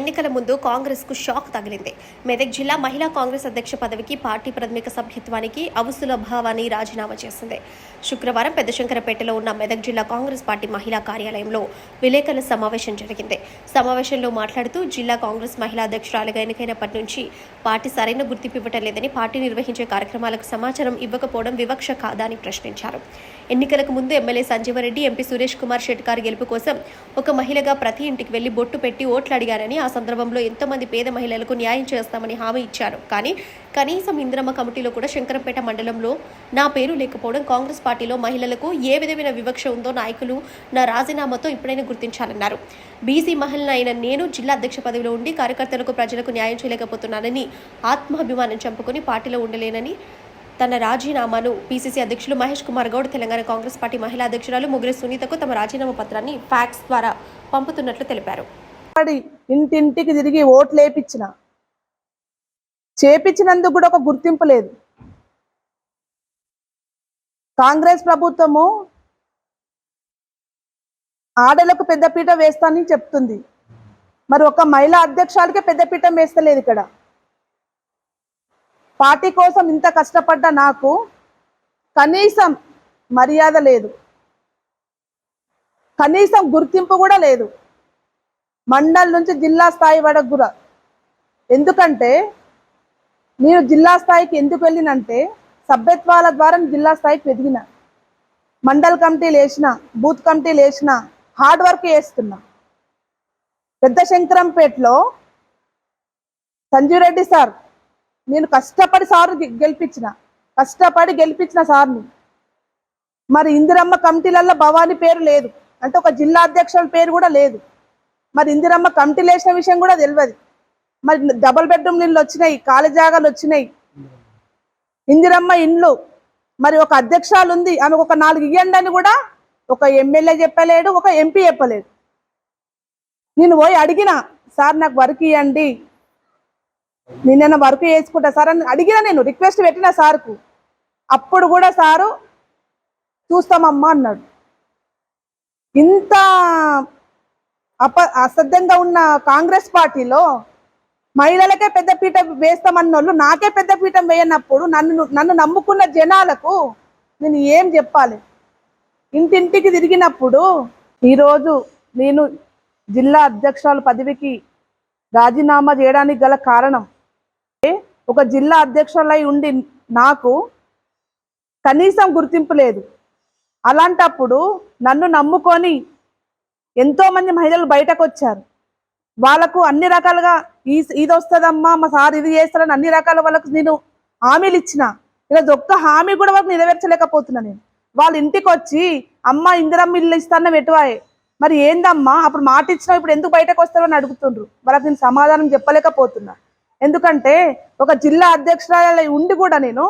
ఎన్నికల ముందు కాంగ్రెస్కు షాక్ తగిలింది. మెదక్ జిల్లా మహిళా కాంగ్రెస్ అధ్యక్ష పదవికి పార్టీ ప్రాథమిక సభ్యత్వానికి అవుసుల భావాన్ని రాజీనామా చేసింది. శుక్రవారం పెద్దశంకరపేటలో ఉన్న మెదక్ జిల్లా కాంగ్రెస్ పార్టీ మహిళా కార్యాలయంలో విలేకరుల సమావేశం జరిగింది. సమావేశంలో మాట్లాడుతూ జిల్లా కాంగ్రెస్ మహిళా అధ్యక్షురాలుగా ఎన్నికైనప్పటి నుంచి పార్టీ సరైన గుర్తింపు ఇవ్వటం లేదని పార్టీ నిర్వహించే కార్యక్రమాలకు సమాచారం ఇవ్వకపోవడం వివక్ష కాదని ప్రశ్నించారు. ఎన్నికలకు ముందు ఎమ్మెల్యే సంజీవరెడ్డి ఎంపీ సురేష్ కుమార్ షెట్కార్ గెలుపు కోసం ఒక మహిళగా ప్రతి ఇంటికి వెళ్ళి బొట్టు పెట్టి ఓట్లు అడిగారని ఆ సందర్భంలో ఎంతో మంది పేద మహిళలకు న్యాయం చేస్తామని హామీ ఇచ్చారు. కానీ కనీసం ఇందిరమ్మ కమిటీలో కూడా శంకరంపేట మండలంలో నా పేరు లేకపోవడం కాంగ్రెస్ పార్టీలో మహిళలకు ఏ విధమైన వివక్ష ఉందో నాయకులు నా రాజీనామాతో ఇప్పుడైనా గుర్తించాలన్నారు. బీసీ మహిళ అయిన నేను జిల్లా అధ్యక్ష పదవిలో ఉండి కార్యకర్తలకు ప్రజలకు న్యాయం చేయలేకపోతున్నానని ఆత్మాభిమానం చంపుకొని పార్టీలో ఉండలేనని తన రాజీనామాను పీసీసీ అధ్యక్షులు మహేష్ కుమార్ గౌడ్ తెలంగాణ కాంగ్రెస్ పార్టీ మహిళా అధ్యక్షురాలు ముగ్గురి సునీతకు తమ రాజీనామా పత్రాన్ని ఫ్యాక్స్ ద్వారా పంపుతున్నట్లు తెలిపారు. వాడి ఇంటింటికి తిరిగి ఓట్లు వేపించిన. చేపించినందుకు కూడా ఒక గుర్తింపు లేదు. కాంగ్రెస్ ప్రభుత్వము ఆడలకు పెద్దపీట వేస్తానని చెప్తుంది. మరి ఒక మహిళా అధ్యక్షాలకే పెద్దపీఠం వేస్తలేదు ఇక్కడ. పార్టీ కోసం ఇంత కష్టపడ్డ నాకు కనీసం మర్యాద లేదు. కనీసం గుర్తింపు కూడా లేదు. మండల్ నుంచి జిల్లా స్థాయి వరకు కూడా. ఎందుకంటే నేను జిల్లా స్థాయికి ఎందుకు వెళ్ళినంటే సభ్యత్వాల ద్వారా జిల్లా స్థాయికి ఎదిగిన. మండల్ కమిటీలు వేసిన బూత్ కమిటీలు వేసిన హార్డ్ వర్క్ చేస్తున్నా. పెద్ద శంకరంపేటలో సంజీవ్ రెడ్డి సార్ నేను కష్టపడి సార్ గెలిపించిన. కష్టపడి గెలిపించిన సార్ని. మరి ఇందిరమ్మ కమిటీలలో భవానీ పేరు లేదు. అంటే ఒక జిల్లా అధ్యక్షుల పేరు కూడా లేదు. మరి ఇందిరమ్మ కమిటీలు వేసిన విషయం కూడా తెలియదు. మరి డబుల్ బెడ్రూమ్ ఇళ్ళు వచ్చినాయి ఖాళీ జాగాలు వచ్చినాయి. ఇందిరమ్మ ఇండ్లు మరి ఒక అధ్యక్షాలు ఉంది ఆమెకు ఒక నాలుగు ఇవ్వండి అని కూడా ఒక ఎమ్మెల్యే చెప్పలేడు ఒక ఎంపీ చెప్పలేడు. నేను పోయి అడిగిన సార్ నాకు వర్క్ ఇవ్వండి నిన్న వర్క్ చేసుకుంటా సార్ అని అడిగిన నేను రిక్వెస్ట్ పెట్టిన సార్కు. అప్పుడు కూడా సారు చూస్తామమ్మా అన్నాడు. ఇంత అప అసభ్యంగా ఉన్న కాంగ్రెస్ పార్టీలో మహిళలకే పెద్ద పీఠం వేస్తామన్నోళ్ళు నాకే పెద్ద పీఠం వేయనప్పుడు నన్ను నన్ను నమ్ముకున్న జనాలకు నేను ఏం చెప్పాలి? ఇంటింటికి తిరిగినప్పుడు ఈరోజు నేను జిల్లా అధ్యక్షురాలు పదవికి రాజీనామా చేయడానికి గల కారణం ఒక జిల్లా అధ్యక్షులై ఉండి నాకు కనీసం గుర్తింపు లేదు. అలాంటప్పుడు నన్ను నమ్ముకొని ఎంతో మంది మహిళలు బయటకు వచ్చారు వాళ్ళకు అన్ని రకాలుగా ఈ ఇది వస్తుందమ్మా మా సార్ ఇది చేస్తారని అన్ని రకాల వాళ్ళకు నేను హామీలు ఇచ్చిన. ఇలా ఒక్క హామీ కూడా వాళ్ళకి నెరవేర్చలేకపోతున్నా నేను. వాళ్ళ ఇంటికి వచ్చి అమ్మ ఇందిరమ్మ ఇల్లు ఇస్తాన పెట్టువాయే. మరి ఏందమ్మా? అప్పుడు మాట ఇచ్చినా ఇప్పుడు ఎందుకు బయటకు అని అడుగుతుండ్రు. వాళ్ళకి నేను సమాధానం చెప్పలేకపోతున్నా. ఎందుకంటే ఒక జిల్లా అధ్యక్షురాలు ఉండి కూడా నేను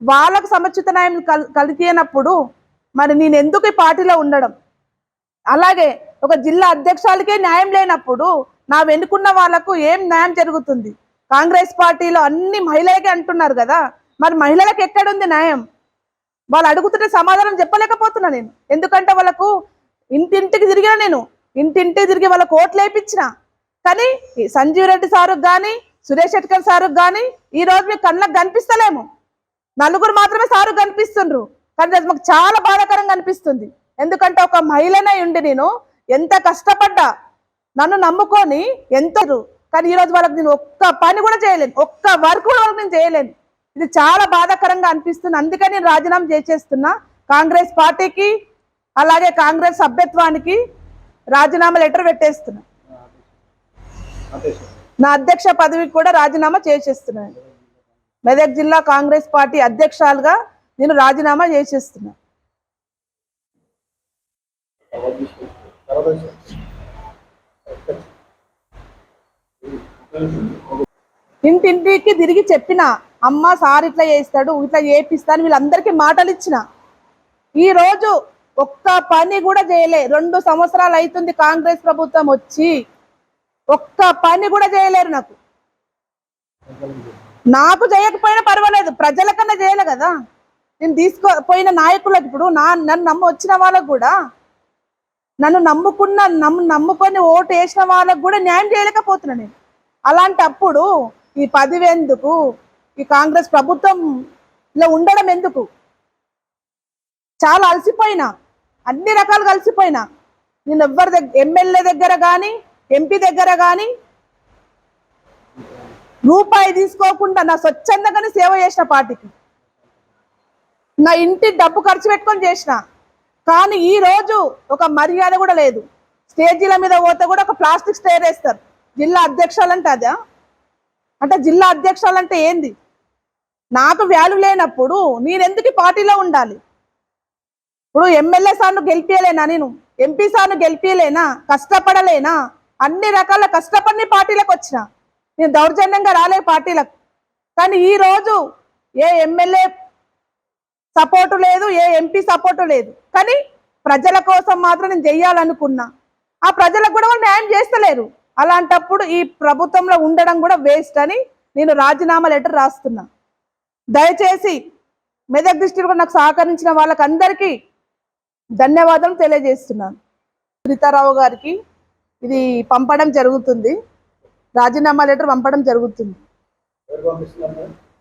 వాళ్ళకు సముచిత న్యాయం కల్ కలిగినప్పుడు మరి నేను ఎందుకు ఈ పార్టీలో ఉండడం? అలాగే ఒక జిల్లా అధ్యక్షులకే న్యాయం లేనప్పుడు నా వెనుకున్న వాళ్ళకు ఏం న్యాయం జరుగుతుంది? కాంగ్రెస్ పార్టీలో అన్ని మహిళలకే అంటున్నారు కదా మరి మహిళలకు ఎక్కడుంది న్యాయం? వాళ్ళు అడుగుతుంటే సమాధానం చెప్పలేకపోతున్నా నేను. ఎందుకంటే వాళ్ళకు ఇంటింటికి తిరిగిన నేను ఇంటింటికి తిరిగి వాళ్ళకు ఓట్లు వేయించిన. కానీ ఈ సంజీవ్ రెడ్డి సారుకు కానీ సురేష్ శెట్కర్ సారుకు కానీ ఈ రోజు మీకు కళ్ళకు కనిపిస్తలేము. నలుగురు మాత్రమే సారు కనిపిస్తుండ్రు. కానీ అది మాకు చాలా బాధాకరంగా అనిపిస్తుంది. ఎందుకంటే ఒక మహిళనే ఉండి నేను ఎంత కష్టపడ్డా? నన్ను నమ్ముకొని ఎంత కానీ ఈరోజు వాళ్ళకి నేను ఒక్క పని కూడా చేయలేను. ఒక్క వర్క్ కూడా వాళ్ళకి నేను చేయలేను. ఇది చాలా బాధాకరంగా అనిపిస్తుంది. అందుకని నేను రాజీనామా చేసేస్తున్నా. కాంగ్రెస్ పార్టీకి అలాగే కాంగ్రెస్ సభ్యత్వానికి రాజీనామా లెటర్ పెట్టేస్తున్నా. నా అధ్యక్ష పదవికి కూడా రాజీనామా చేసేస్తున్నాను మెదక్ జిల్లా కాంగ్రెస్ పార్టీ అధ్యక్షాలుగా నేను రాజీనామా చేసేస్తున్నా. ఇంటింటికి తిరిగి చెప్పిన అమ్మ సార్ ఇట్లా చేస్తాడు ఇట్లా చేపిస్తాను వీళ్ళందరికీ మాటలు ఇచ్చిన. ఈ రోజు ఒక్క పని కూడా చేయలే. రెండు సంవత్సరాలు అవుతుంది కాంగ్రెస్ ప్రభుత్వం వచ్చి. ఒక్క పని కూడా చేయలేరు నాకు. నాకు చేయకపోయినా పర్వాలేదు. ప్రజలకన్నా చేయలే కదా. నేను తీసుకో పోయిన నాయకులకు ఇప్పుడు నా నన్ను నమ్మ వచ్చిన వాళ్ళకు కూడా నన్ను నమ్ముకున్న నమ్ము నమ్ముకొని ఓటు వేసిన వాళ్ళకు కూడా న్యాయం చేయలేకపోతున్నా నేను. అలాంటప్పుడు ఈ పదివెందుకు ఈ కాంగ్రెస్ ప్రభుత్వం ఇలా ఉండడం ఎందుకు? చాలా అలసిపోయినా అన్ని రకాలుగా అలసిపోయినా. నేను ఎవ్వరి దగ్గర ఎమ్మెల్యే దగ్గర కానీ ఎంపీ దగ్గర కానీ రూపాయి తీసుకోకుండా నా స్వచ్ఛందంగానే సేవ చేసిన పార్టీకి. నా ఇంటి డబ్బు ఖర్చు పెట్టుకొని చేసిన. కానీ ఈ రోజు ఒక మర్యాద కూడా లేదు. స్టేజీల మీద పోతే కూడా ఒక ప్లాస్టిక్ స్టేర్ వేస్తారు. జిల్లా అధ్యక్షాలంటే అదా? అంటే జిల్లా అధ్యక్షాలంటే ఏంది? నాకు వాల్యూ లేనప్పుడు నేనెందుకు పార్టీలో ఉండాలి? ఇప్పుడు ఎమ్మెల్యే సార్ను గెలిపించలేనా నేను? ఎంపీ సార్ను గెలిపించలేనా కష్టపడలేనా? అన్ని రకాల కష్టపడిని పార్టీలకు వచ్చిన. నేను దౌర్జన్యంగా రాలే పార్టీలకు. కానీ ఈ రోజు ఏ ఎమ్మెల్యే సపోర్టు లేదు ఏ ఎంపీ సపోర్టు లేదు. కానీ ప్రజల కోసం మాత్రం నేను చెయ్యాలనుకున్నా ఆ ప్రజలకు కూడా వాళ్ళు న్యాయం చేస్తలేరు. అలాంటప్పుడు ఈ ప్రభుత్వంలో ఉండడం కూడా వేస్ట్ అని నేను రాజీనామా లెటర్ రాస్తున్నా. దయచేసి మెదక్ డిస్ట్రిక్ట్ నాకు సహకరించిన వాళ్ళకందరికీ ధన్యవాదాలు తెలియజేస్తున్నాను సునీతారావు గారికి ఇది పంపడం జరుగుతుంది. రాజీనామా లెటర్ పంపడం జరుగుతుంది?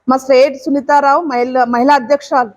మా స్టేట్ సునీతారావు మహిళా మహిళా అధ్యక్షురాలు.